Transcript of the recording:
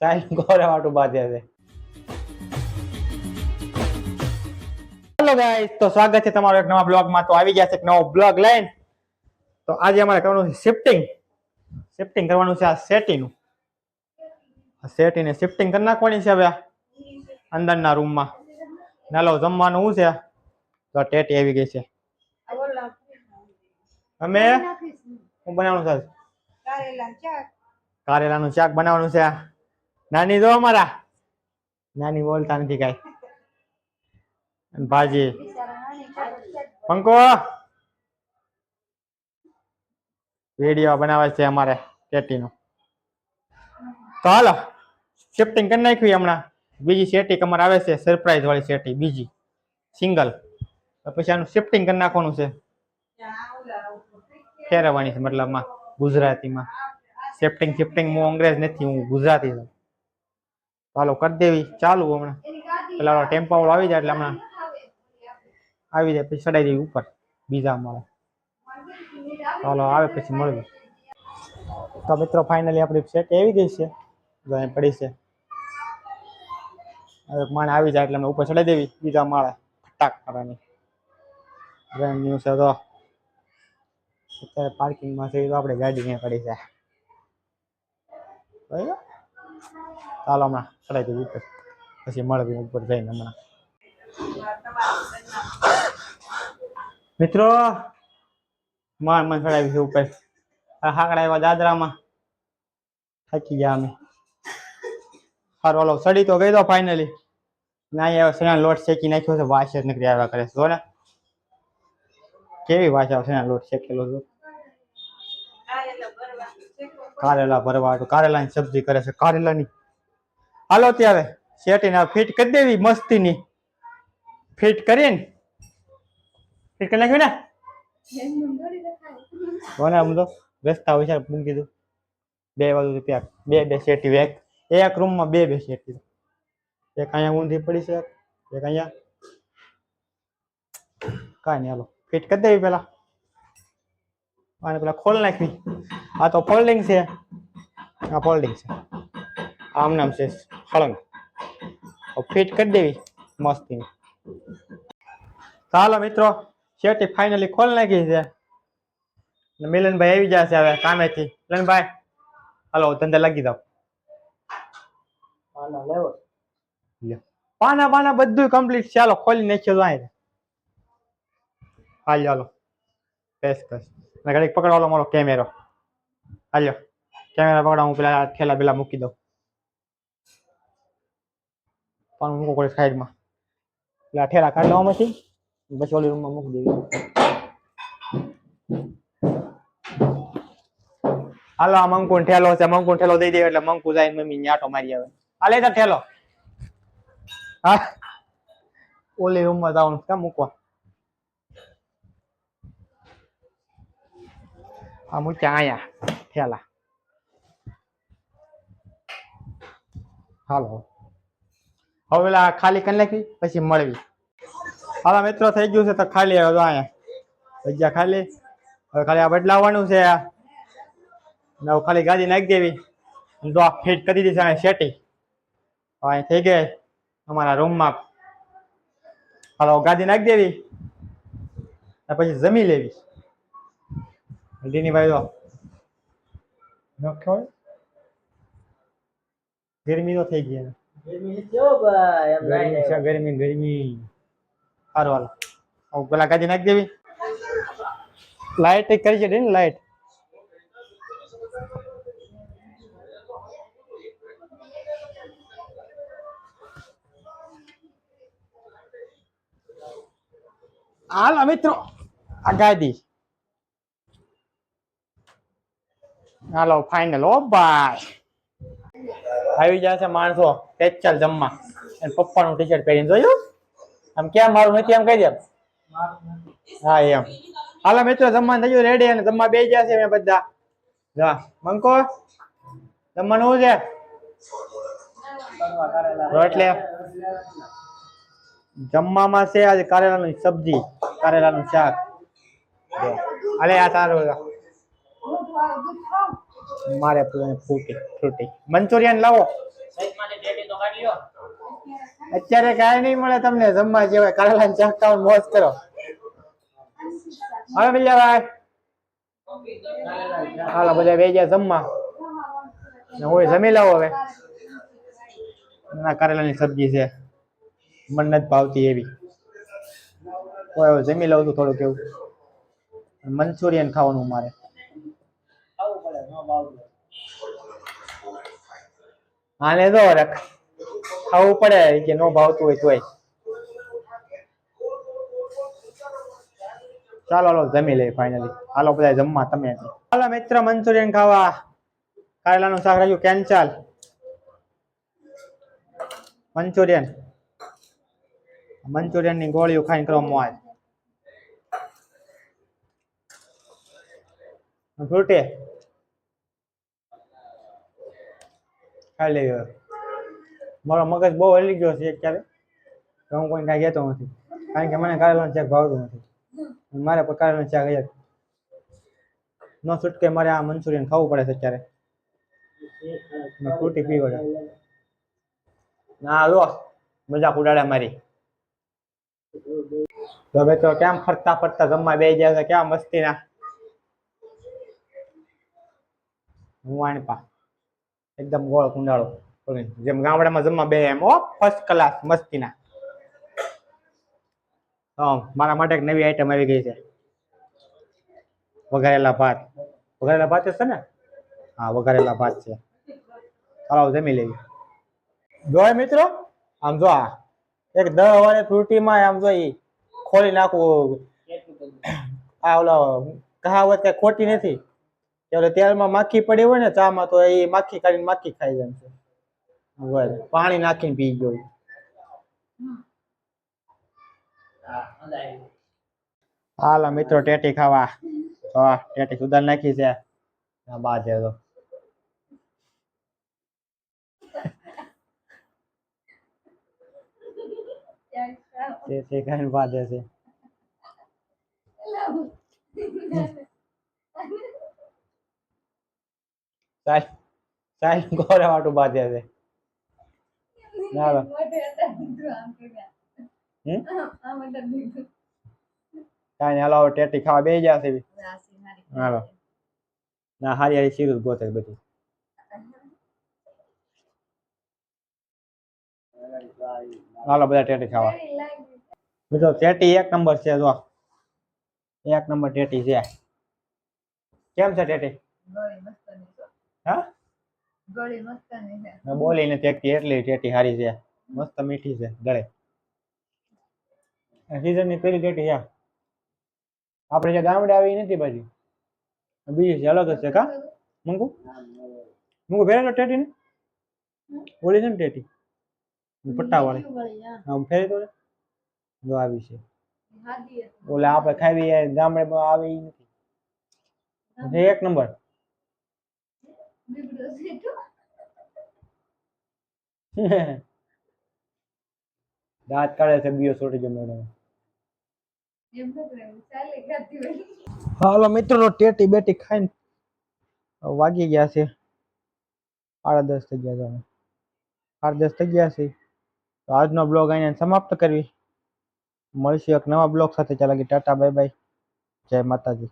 Sine કોરા વાટું બાંધે છે. હેલો ગાઈસ તો સ્વાગત છે તમારો એક નવા બ્લોગમાં. તો આવી ગયા છે એક નવો બ્લોગ લઈને. તો આજે અમારે કરવાનું છે શિફ્ટિંગ. શિફ્ટિંગ કરવાનું છે આ સેટીનું. આ સેટીને શિફ્ટિંગ કરી નાખવાની છે હવે અંદરના રૂમમાં. નાલો જમવાનું શું છે તો ટેટી આવી ગઈ છે. અમે હું બનાવવાનું છે? કારેલાનું શાક. બનાવવાનું છે નાની જો અમારા. નાની બોલતા નથી કાઈ. ભાજી. પંકો. વીડિયો બનાવે છે અમારે શેટીનો તો હાલો શિફ્ટિંગ કરી નાખ્યું હમણાં. બીજી શેટી અમારે આવે છે સરપ્રાઈઝ વાળી શેટી બીજી. સિંગલ પછી આનું શિફ્ટિંગ કરી નાખવાનું છે. ફેરવવાની છે મતલબમાં ગુજરાતીમાં. શિફ્ટિંગ શિફ્ટિંગ હું અંગ્રેજ નથી, હું ગુજરાતી છું. ચાલો કરી દેવી, ચાલુ હમણાં. પેલા ટેમ્પા વાળો આવી જાય એટલે હમણાં આવી જાય, પછી ચડાઈ દેવી ઉપર બીજા મળે ચાલો આવે પછી મળવી તો મિત્રો ફાઇનલી આપણી સેટ આવી ગઈ છે. જો અહીં પડી છે. હવે માણે આવી જાય એટલે ઉપર ચડાઈ દેવી, બીજા માળે ફટાક કરવાની બ્રેન્ડ ન્યુ છે તો. અત્યારે પાર્કિંગમાં છે તો આપણે ગાડી અહીંયા પડી છે. બરાબર? ચાલો હમણાં ચડાઈ દેવી ઉપર પછી મળવી ઉપર જઈને હમણાં. મિત્રો, મારમાં ચડાવી છે ઉપર. હાકડા એવા દાદરામાં થાકી ગયા અમે. સારું ઓલો સડી તો ગઈ તો ફાઇનલી ના એવા સેના લોટ શેકી નાખ્યો છે, વાસ જ નીકળી આવ્યા કરે જો ને. કેવી વાસ આવશે ને લોટ શેકેલો છે? કારેલા ભરવા કારેલાની સબ્જી કરે છે. કારેલાની હાલો ત્યારે શેટીને ફિટ કરી દેવી મસ્તીની. ફિટ કરીને ફિટ કરી નાખ્યું ને? કોને આમ તો? રસ્તા હોય છે મૂકી દીધું બે બાજુ ત્યાં બે બે શેટી એક એક રૂમમાં બે બે શેટી. એક અહીંયા ઊંધી પડી છે, એક અહીંયા. કાંઈ નહીં, હાલો. ફિટ કરી દેવી પેલા. અને પેલા ખોલ નાખવી. આ તો ફોલ્ડિંગ છે. આ ફોલ્ડિંગ છે. આમ નામ છે. સળંગ ફિટ કરી દેવી મસ્તી ચાલો મિત્રો શેટી ફાઇનલી ખોલ નાખી છે. મિલનભાઈ આવી જશે હવે કામેથી. મિલનભાઈ હાલો ધંધે લાગી જાવ. પાના પાના બધું કમ્પ્લીટ છે હાલો ખોલી નાખ્યો અહીં હાલ. ચાલો બેસ બસ અને ઘડીક પકડવાલો મારો કેમેરો હાલ્યો. કેમેરા પકડા હું પેલા ઠેલા પેલા મૂકી દઉં. પણ મૂકો કોઈ સાઈડમાં. એટલે ઠેલા કાઢ લેવામાંથી પછી ઓલી રૂમમાં મૂકી દેવી. હાલો, આ મંકુ ઠેલો છે. મંકુ ઠેલો દઈ દે એટલે મંકુ જાય મમ્મી ન્યાટો મારી આવે. હાલે તો ઠેલો. હા. ઓલી રૂમમાં જવાનું ક્યાં મૂકવા? આ મૂક્યા અહીંયા, ઠેલા. હાલો. હવે પેલા ખાલી કરી નાખી, પછી મળવી. હાલો મિત્રો, થઈ ગયું છે તો ખાલી હવે અહીંયા. જગ્યા ખાલી. હવે ખાલી આ બદલાવવાનું છે નવ ખાલી ગાડી નાખી દેવી. તો આ ફિટ કરી દીધી છે અહીંયા શેટી અહીં થઈ ગઈ અમારા રૂમમાં હાલો ગાડી નાખી દેવી. અને પછી જમી લેવી. દીની ભાઈ તો? ગરમી તો થઈ ગઈ ગરમી છે ગરમી ગરમી. સારું હાલ. હું પેલા કાઢી નાખી દેવી. લાઈટ કરી છે ને લાઈટ હાલો મિત્રો આ ગાડી હાલો ફાઇનલ ઓ ભાઈ. આવી છે માણસો. પેચલ જમવા. અને પપ્પાનું ટી શર્ટ પહેરીને જોયું? આમ કેમ મારું નથી એમ કહી દે? હા, એમ. હાલો મિત્રો, જમવાનું થઈ ગયું રેડી અને જમવા બે છે મેં બધા. જા, મંકો, જમવાનું શું છે? એટલે જમવામાં છે આજે કારેલાની સબ્જી, કારેલાનું શાક. અરે આ તારું મારે ફ્રૂટી ફ્રૂટી મંચુરિયન લાવો. અત્યારે કાંઈ નહીં મળે તમને, જમવા જેવાય કરેલા ચાક ખાવાનું મોજ કરો. હાલો બીજા હાલો, બધા બે ગયા જમવા. હું જમી લઉં હવે. ના કરેલાની સબ્જી છે. મને નથી ભાવતી એવી. હવે જમી લઉં છું થોડુંક એવું. મંચુરિયન ખાવાનું મારે. આને રખ. ખાવું પડે કે નો ભાવતું હોય તોય. ચાલો, હાલો, જમી લઈએ ફાઇનલી હાલો બધા જમવા, તમે હાલો, મિત્ર મંચુરિયન ખાવા. કારેલાનું શાક રાખ્યું. Cancel Manchurian Manchurian. ની ગોળીઓ ખાઈને કરો મોજ. ફ્રૂટી ખાઈ લેવી મારો મગજ બહુ હલી ગયો છે અત્યારે. તો હું કોઈ કાંઈ કહેતો નથી. કારણ કે મને કારેલાનું શાક ભાવતું નથી. મારે પણ ચેક શાક જ. નો છૂટકે મારે આ મંચુરિયન ખાવું પડે છે અત્યારે. ફ્રૂટી પી છે ના લો મજાક ઉડાડે મારી. હવે તો કેમ ફરતા ફરતા જમવા બે ગયા કેમ મસ્તી ના હું આણી પા એકદમ ગોળ કુંડાળો જેમ ગામડામાં જમવા બે એમ ઓ ફર્સ્ટ ક્લાસ મસ્તીના. મારા માટે એક નવી આઈટમ આવી ગઈ છે. વઘારેલા ભાત. વઘારેલા ભાત છે ને? હા, વઘારેલા ભાત છે. ચાલો જમી લેવી જોય મિત્રો, આમ જો આ. એક દર વાળી ફ્રૂટીમાં આમ જો ખોલી નાખવું આ ઓલો કહાવત કઈ ખોટી નથી. ઓલે તેલમાં માખી પડી હોય ને ચામાં તો એ માખી કાઢીને માખી ખાઈ જાય છે. પાણી નાખીને પી ગયો. હાલો મિત્રો ટેટી ખાવા. હા ટેટી સુધાર નાખી છે. બા છે તો. ટેટી ખાઈને બાજે છે. સાહેબ સાહેબ ગોરે વાટું બાધ્યા છે. ના હમ? કાંઈ હાલો હવે ટેટી ખાવા બે ગયા છે. હાલો. ના હારી હારી સીરું ગોતે બધી. હાલો બધા ટેટી ખાવા. મિત્રો ટેટી એક નંબર છે જો. એક નંબર ટેટી છે. કેમ છે ટેટી? હા? મેં બોલી નથી એકટી એટલી ટેટી હારી છે. મસ્ત મીઠી છે ગળે. સીઝનની પેલી ટેટી છે આપણે જે ગામડે આવી નથી બાજુ. બીજી છે અલગ જ છે કા? મંગુ? મંગુ ફેરે તો ટેટી ને? બોલી છે ને ટેટી? પટ્ટા વાળી આમ ફેરી તો જો આવી છે. ઓલે આપણે ખાવી ગામડે આવી નથી. એક નંબર. દાંત કાઢે છે બીઓ છોડી જો મેડમ હાલો મિત્રો ટેટી બેટી ખાઈને વાગી ગયા છે. સાડા દસ થઈ ગયા છે. સાડા દસ થઈ ગયા છે. તો આજનો બ્લોગ અહીંયા સમાપ્ત કરવી. મળીશું એક નવા બ્લોગ સાથે. ચાલો ટાટા બાય બાય જય માતાજી.